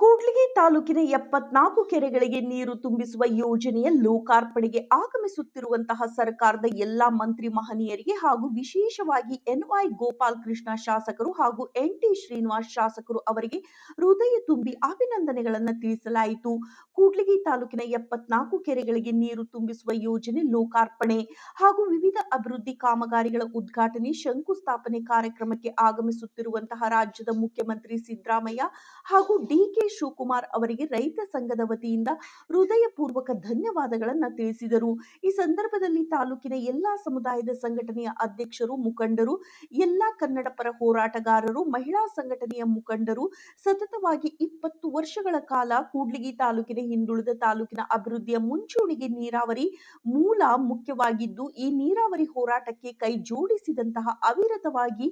ಕೂಡ್ಲಿಗಿ ತಾಲೂಕಿನ ಎಪ್ಪತ್ನಾಲ್ಕು ಕೆರೆಗಳಿಗೆ ನೀರು ತುಂಬಿಸುವ ಯೋಜನೆಯ ಲೋಕಾರ್ಪಣೆಗೆ ಆಗಮಿಸುತ್ತಿರುವಂತಹ ಸರ್ಕಾರದ ಎಲ್ಲಾ ಮಂತ್ರಿ ಮಹನೀಯರಿಗೆ ಹಾಗೂ ವಿಶೇಷವಾಗಿ ಎನ್ವೈ ಗೋಪಾಲ್ ಕೃಷ್ಣ ಶಾಸಕರು ಹಾಗೂ ಎನ್ ಟಿ ಶ್ರೀನಿವಾಸ್ ಶಾಸಕರು ಅವರಿಗೆ ಹೃದಯ ತುಂಬಿ ಅಭಿನಂದನೆಗಳನ್ನು ತಿಳಿಸಲಾಯಿತು. ಕೂಡ್ಲಿಗಿ ತಾಲೂಕಿನ ಎಪ್ಪತ್ನಾಲ್ಕು ಕೆರೆಗಳಿಗೆ ನೀರು ತುಂಬಿಸುವ ಯೋಜನೆ ಲೋಕಾರ್ಪಣೆ ಹಾಗೂ ವಿವಿಧ ಅಭಿವೃದ್ಧಿ ಕಾಮಗಾರಿಗಳ ಉದ್ಘಾಟನೆ, ಶಂಕುಸ್ಥಾಪನೆ ಕಾರ್ಯಕ್ರಮಕ್ಕೆ ಆಗಮಿಸುತ್ತಿರುವಂತಹ ರಾಜ್ಯದ ಮುಖ್ಯಮಂತ್ರಿ ಸಿದ್ದರಾಮಯ್ಯ ಹಾಗೂ ಡಿಕೆ ಶಿವಕುಮಾರ್ ಅವರಿಗೆ ರೈತ ಸಂಘದ ವತಿಯಿಂದ ಹೃದಯಪೂರ್ವಕ ಧನ್ಯವಾದಗಳನ್ನ ತಿಳಿಸಿದರು. ಈ ಸಂದರ್ಭದಲ್ಲಿ ತಾಲೂಕಿನ ಎಲ್ಲಾ ಸಮುದಾಯದ ಸಂಘಟನೆಯ ಅಧ್ಯಕ್ಷರು, ಮುಖಂಡರು, ಎಲ್ಲಾ ಕನ್ನಡ ಪರ ಹೋರಾಟಗಾರರು, ಮಹಿಳಾ ಸಂಘಟನೆಯ ಮುಖಂಡರು, ಸತತವಾಗಿ ಇಪ್ಪತ್ತು ವರ್ಷಗಳ ಕಾಲ ಕೂಡ್ಲಿಗಿ ತಾಲೂಕಿನ ಹಿಂದುಳಿದ ತಾಲೂಕಿನ ಅಭಿವೃದ್ಧಿಯ ಮುಂಚೂಣಿಗೆ ನೀರಾವರಿ ಮೂಲ ಮುಖ್ಯವಾಗಿದ್ದು, ಈ ನೀರಾವರಿ ಹೋರಾಟಕ್ಕೆ ಕೈ ಜೋಡಿಸಿದಂತಹ ಅವಿರತವಾಗಿ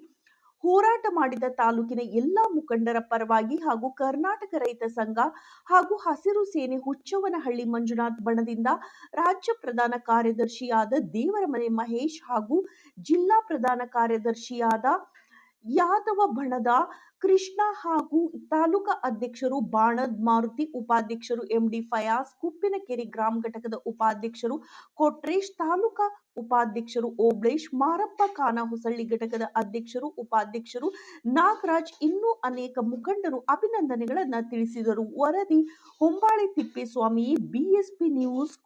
ಹೋರಾಟ ಮಾಡಿದ ತಾಲೂಕಿನ ಎಲ್ಲಾ ಮುಖಂಡರ ಪರವಾಗಿ ಹಾಗೂ ಕರ್ನಾಟಕ ರೈತ ಸಂಘ ಹಾಗೂ ಹಸಿರು ಸೇನೆ ಹುಚ್ಚವನಹಳ್ಳಿ ಮಂಜುನಾಥ್ ಬಣದಿಂದ ರಾಜ್ಯ ಪ್ರಧಾನ ಕಾರ್ಯದರ್ಶಿಯಾದ ದೇವರಮನೆ ಮಹೇಶ್ ಹಾಗೂ ಜಿಲ್ಲಾ ಪ್ರಧಾನ ಕಾರ್ಯದರ್ಶಿಯಾದ ಯಾದವ ಬಣದ ಕೃಷ್ಣ ಹಾಗೂ ತಾಲೂಕಾ ಅಧ್ಯಕ್ಷರು ಬಾಣದ್ ಮಾರುತಿ ಉಪಾಧ್ಯಕ್ಷರು ಎಂಡಿ ಫಯಾಸ್ ಕುಪ್ಪಿನಕೆರೆ ಗ್ರಾಮ ಘಟಕದ ಉಪಾಧ್ಯಕ್ಷರು ಕೊಟ್ರೇಶ್, ತಾಲೂಕಾ ಉಪಾಧ್ಯಕ್ಷರು ಓಬ್ಳೇಶ್, ಮಾರಪ್ಪ ಖಾನ ಹೊಸಳ್ಳಿ ಘಟಕದ ಅಧ್ಯಕ್ಷರು ಉಪಾಧ್ಯಕ್ಷರು ನಾಗರಾಜ್ ಇನ್ನೂ ಅನೇಕ ಮುಖಂಡರು ಅಭಿನಂದನೆಗಳನ್ನ ತಿಳಿಸಿದರು. ವರದಿ Hombale Thippeswamy, BSP news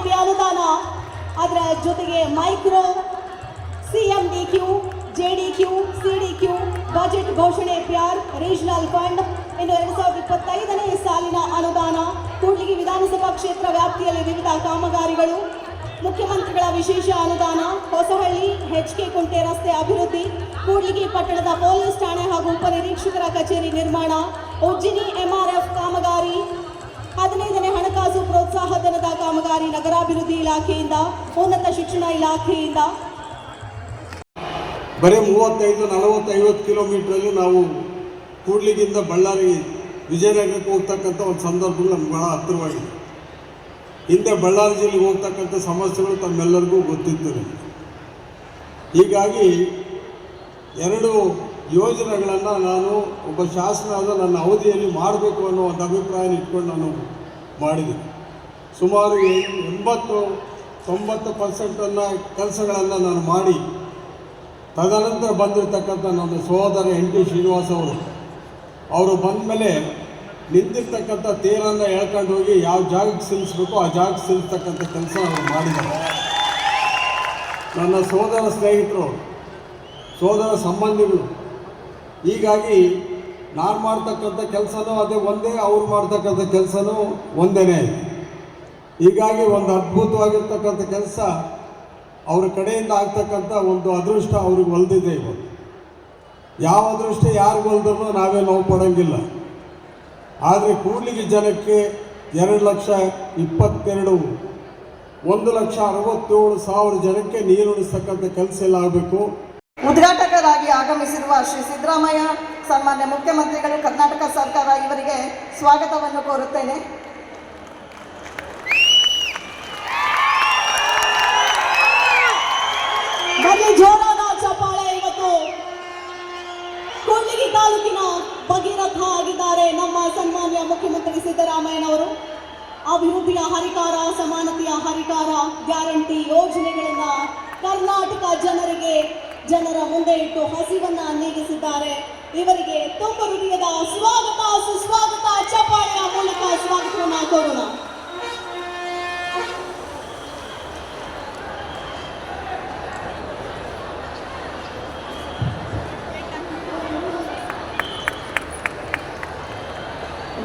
KKRDB ಅನುದಾನ. ಅದರ ಜೊತೆಗೆ micro D Q J D Q C D Q budget ಘೋಷಣೆ ಪ್ಯಾರ್ ರೀಜನಲ್ ಫಂಡ್ ಇನ್ನು ಎರಡು ಸಾವಿರದ ಇಪ್ಪತ್ತೈದನೇ ಸಾಲಿನ ಅನುದಾನ. ಕೂಡ್ಲಿಗಿ ವಿಧಾನಸಭಾ ಕ್ಷೇತ್ರ ವ್ಯಾಪ್ತಿಯಲ್ಲಿ ವಿವಿಧ ಕಾಮಗಾರಿಗಳು. ಮುಖ್ಯಮಂತ್ರಿಗಳ ವಿಶೇಷ ಅನುದಾನ, ಹೊಸಹಳ್ಳಿ ಹೆಚ್ ಕೆ ಕುಂಟೆ ರಸ್ತೆ ಅಭಿವೃದ್ಧಿ, ಕೂಡ್ಲಿಗಿ ಪಟ್ಟಣದ ಪೊಲೀಸ್ ಠಾಣೆ ಹಾಗೂ ಉಪನಿರೀಕ್ಷಕರ ಕಚೇರಿ ನಿರ್ಮಾಣ, ಉಜ್ಜಿನಿ ಎಂಆರ್ಎಫ್ ಕಾಮಗಾರಿ ಹದಿನೈದನೇ ಹಣಕಾಸು ಪ್ರೋತ್ಸಾಹ ಧನದ ಕಾಮಗಾರಿ ನಗರಾಭಿವೃದ್ಧಿ ಇಲಾಖೆಯಿಂದ, ಉನ್ನತ ಶಿಕ್ಷಣ ಇಲಾಖೆಯಿಂದ. ಬರೀ ಮೂವತ್ತೈದು, ನಲವತ್ತೈವತ್ತು ಕಿಲೋಮೀಟ್ರಲ್ಲಿ ನಾವು ಕೂಡ್ಲಿಗಿಂದ ಬಳ್ಳಾರಿ, ವಿಜಯನಗರಕ್ಕೆ ಹೋಗ್ತಕ್ಕಂಥ ಒಂದು ಸಂದರ್ಭಗಳು ನಮ್ಗೆ ಬಹಳ ಹತ್ತಿರವಾಗಿದೆ. ಹಿಂದೆ ಬಳ್ಳಾರಿ ಜಿಲ್ಲೆಗೆ ಹೋಗ್ತಕ್ಕಂಥ ಸಮಸ್ಯೆಗಳು ತಮ್ಮೆಲ್ಲರಿಗೂ ಗೊತ್ತಿತ್ತು ಹೀಗಾಗಿ ಎರಡು ಯೋಜನೆಗಳನ್ನು ನಾನು ಒಬ್ಬ ಶಾಸಕನಾದ ನನ್ನ ಅವಧಿಯಲ್ಲಿ ಮಾಡಬೇಕು ಅನ್ನೋ ಒಂದು ಅಭಿಪ್ರಾಯ ಇಟ್ಕೊಂಡು ನಾನು ಮಾಡಿದ್ದೀನಿ. ಸುಮಾರು ಎಂಬತ್ತು, ತೊಂಬತ್ತು ಪರ್ಸೆಂಟನ್ನು ಕೆಲಸಗಳನ್ನು ನಾನು ಮಾಡಿ, ತದನಂತರ ಬಂದಿರತಕ್ಕಂಥ ನನ್ನ ಸಹೋದರ ಎನ್ ಟಿ ಶ್ರೀನಿವಾಸ್ ಅವರು ಅವರು ಬಂದ ಮೇಲೆ ನಿಂತಿರ್ತಕ್ಕಂಥ ತೇರನ್ನು ಎಳ್ಕೊಂಡು ಹೋಗಿ ಯಾವ ಜಾಗಕ್ಕೆ ಸಿಲ್ಸ್ಬೇಕು ಆ ಜಾಗಕ್ಕೆ ಸಿಲ್ಸ್ತಕ್ಕಂಥ ಕೆಲಸ ಅವರು ಮಾಡಿದ್ದಾರೆ. ನನ್ನ ಸೋದರ ಸ್ನೇಹಿತರು ಸೋದರ ಸಂಬಂಧಿಗಳು ಹೀಗಾಗಿ ನಾನು ಮಾಡ್ತಕ್ಕಂಥ ಕೆಲಸನೂ ಅದೇ ಒಂದೇ, ಅವ್ರು ಮಾಡ್ತಕ್ಕಂಥ ಕೆಲಸನೂ ಒಂದೇ ಹೀಗಾಗಿ ಒಂದು ಅದ್ಭುತವಾಗಿರ್ತಕ್ಕಂಥ ಕೆಲಸ ಅವ್ರ ಕಡೆಯಿಂದ ಆಗ್ತಕ್ಕಂಥ ಒಂದು ಅದೃಷ್ಟ ಅವ್ರಿಗೆ ಒಲ್ದಿದೆ ಇವತ್ತು ಯಾವ ಅದೃಷ್ಟ ಯಾರು ಒಲ್ದ್ರೂ ನಾವೇ ನೋವು ಪಡೋಂಗಿಲ್ಲ. ಆದರೆ ಕೂಡ್ಲಿಗಿ ಜನಕ್ಕೆ ಎರಡು ಲಕ್ಷ ಇಪ್ಪತ್ತೆರಡು, ಒಂದು ಲಕ್ಷ ಅರವತ್ತೇಳು ಸಾವಿರ ಜನಕ್ಕೆ ನೀರುಣಿಸ್ತಕ್ಕಂಥ ಕೆಲಸ ಎಲ್ಲ ಆಗಬೇಕು. ಉದ್ಘಾಟಕರಾಗಿ ಆಗಮಿಸಿರುವ ಶ್ರೀ ಸಿದ್ದರಾಮಯ್ಯ, ಸನ್ಮಾನ್ಯ ಮುಖ್ಯಮಂತ್ರಿಗಳು, ಕರ್ನಾಟಕ ಸರ್ಕಾರ ಇವರಿಗೆ ಸ್ವಾಗತವನ್ನು ಕೋರುತ್ತೇನೆ. ಚಪಾಳೆ ಇವತ್ತು. ತಾಲೂಕಿನ ಭಗೀರಥ ಆಗಿದ್ದಾರೆ ನಮ್ಮ ಸನ್ಮಾನ್ಯ ಮುಖ್ಯಮಂತ್ರಿ ಸಿದ್ದರಾಮಯ್ಯನವರು. ಅಭಿವೃದ್ಧಿಯ ಹರಿಕಾರ, ಸಮಾನತೆಯ ಹರಿಕಾರ ಗ್ಯಾರಂಟಿ ಯೋಜನೆಗಳನ್ನ ಕರ್ನಾಟಕ ಜನರಿಗೆ ಜನರ ಮುಂದೆ ಇಟ್ಟು ಹಸಿವನ್ನ ನೀಗಿಸಿದ್ದಾರೆ. ಇವರಿಗೆ ತುಂಬ ಹೃದಯದ ಸ್ವಾಗತ, ಸುಸ್ವಾಗತ, ಚಪ್ಪಾಳೆಯ ಮೂಲಕ ಸ್ವಾಗತವನ್ನ ಕೋರೋಣ.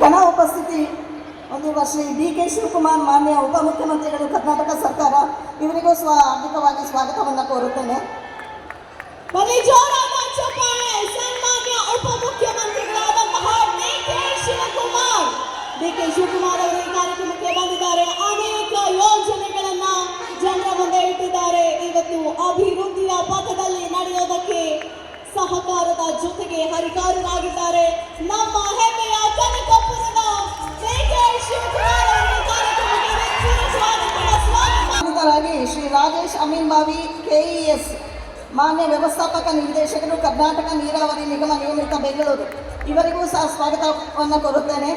ಘನ ಉಪಸ್ಥಿತಿ ಒಂದು ವರ್ಷ ಡಿ ಕೆ ಶಿವಕುಮಾರ್ ಮಾನ್ಯ ಉಪಮುಖ್ಯಮಂತ್ರಿಗಳು ಕರ್ನಾಟಕ ಸರ್ಕಾರ, ಇವರಿಗೂ ಸ್ವ ಹಾರ್ದಿಕವಾಗಿ ಸ್ವಾಗತವನ್ನು ಕೋರುತ್ತೇನೆ. Pomiedziora Macio Pae, सन्मान्य उपमुख्यमंत्री राधा Mahar D K Shivakumar D K Shivakumar ಅವರು ಈ ಕಾರ್ಯಕ್ರಮಕ್ಕೆ ಬಂದಿದ್ದಾರೆ ಅನೇಕ ಯೋಜನೆಗಳನ್ನ ಜನರ ಮುಂದೆ ಇಟ್ಟಿದ್ದಾರೆ ಇವತ್ತು ಅಭಿವೃದ್ಧಿಯ ಪಥದಲ್ಲಿ ನಡೆಯೋದಕ್ಕೆ ಸಹಕಾರದ ಜೊತೆಗೆ ಹರಿಕಾರರಾಗಿದ್ದಾರೆ ನಮ್ಮ ಹೆಮ್ಮೆಯ ಕನಕಪುರದ ಶಿವಕುಮಾರ್ ಶ್ರೀ ರಾಜೇಶ್ ಅಮೀನ್ ಬಾವಿ ಕೆಇಎಸ್ ಮಾನ್ಯ ವ್ಯವಸ್ಥಾಪಕ ನಿರ್ದೇಶಕರು ಕರ್ನಾಟಕ ನೀರಾವರಿ ನಿಗಮ ನಿಯಮಿತ ಬೆಂಗಳೂರು. ಇವರಿಗೂ ಸಹ ಸ್ವಾಗತವನ್ನು ಕೋರುತ್ತೇನೆ.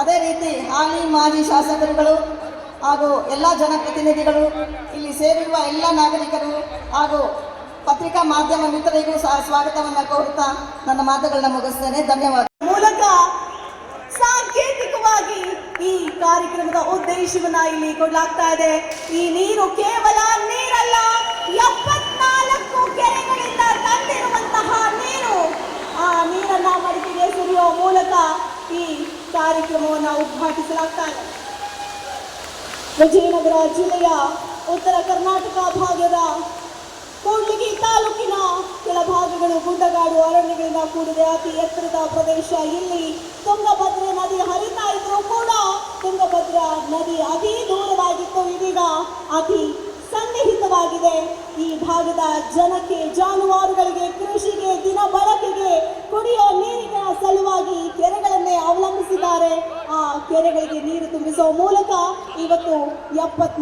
ಅದೇ ರೀತಿ ಹಾಲಿ, ಮಾಜಿ ಶಾಸಕರುಗಳು ಹಾಗೂ ಎಲ್ಲ ಜನಪ್ರತಿನಿಧಿಗಳು, ಇಲ್ಲಿ ಸೇರಿರುವ ಎಲ್ಲ ನಾಗರಿಕರು ಹಾಗೂ ಪತ್ರಿಕಾ ಮಾಧ್ಯಮ ಮಿತ್ರರಿಗೂ ಸಹ ಸ್ವಾಗತವನ್ನು ಕೋರುತ್ತಾ ನನ್ನ ಮಾತುಗಳನ್ನ ಮುಗಿಸ್ತೇನೆ. ಧನ್ಯವಾದ. ಮೂಲಕ ಸಾಂಕೇತಿಕವಾಗಿ ಈ ಕಾರ್ಯಕ್ರಮದ ಉದ್ದೇಶವನ್ನ ಇಲ್ಲಿ ಕೊಡಲಾಗ್ತಾ ಇದೆ. ಈ ನೀರು ಕೇವಲ ನೀರಲ್ಲ ನೀರನ್ನ ಮಡಿಕೆಗೆ ಸುರಿಯುವ ಮೂಲಕ ಈ ಕಾರ್ಯಕ್ರಮವನ್ನು ಉದ್ಘಾಟಿಸಲಾಗ್ತಾ ವಿಜಯನಗರ ಜಿಲ್ಲೆಯ ಉತ್ತರ ಕರ್ನಾಟಕ ಭಾಗದ ಕೂಡ್ಲಿಗಿ ತಾಲೂಕಿನ ಕೆಲ ಭಾಗಗಳು ಗುಡ್ಡಗಾಡು ಅರಣ್ಯಗಳಿಂದ ಕೂಡಿದೆ. ಅತಿ ಎತ್ತರದ ಪ್ರದೇಶ ಇಲ್ಲಿ ತುಂಗಭದ್ರೆ ನದಿ ಹರಿತಾ ಇದ್ರೂ ಕೂಡ ತುಂಗಭದ್ರಾ ನದಿ ಅತಿ ದೂರವಾಗಿತ್ತು. ಇದೀಗ ಅತಿ ಸನ್ನಿಹಿತವಾಗಿದೆ. ಈ ಭಾಗದ ಜನಕ್ಕೆ, ಜಾನುವಾರುಗಳಿಗೆ, ಕೃಷಿಗೆ ದಿನ ಬಳಕೆಗೆ ಕುಡಿಯೋ ನೀರಿನ ಸಲುವಾಗಿ ಕೆರೆಗಳನ್ನೇ ಅವಲಂಬಿಸಿದ್ದಾರೆ. ಆ ಕೆರೆಗಳಿಗೆ ನೀರು ತುಂಬಿಸುವ ಮೂಲಕ ಇವತ್ತು ಎಪ್ಪತ್ನಾಲ್ಕು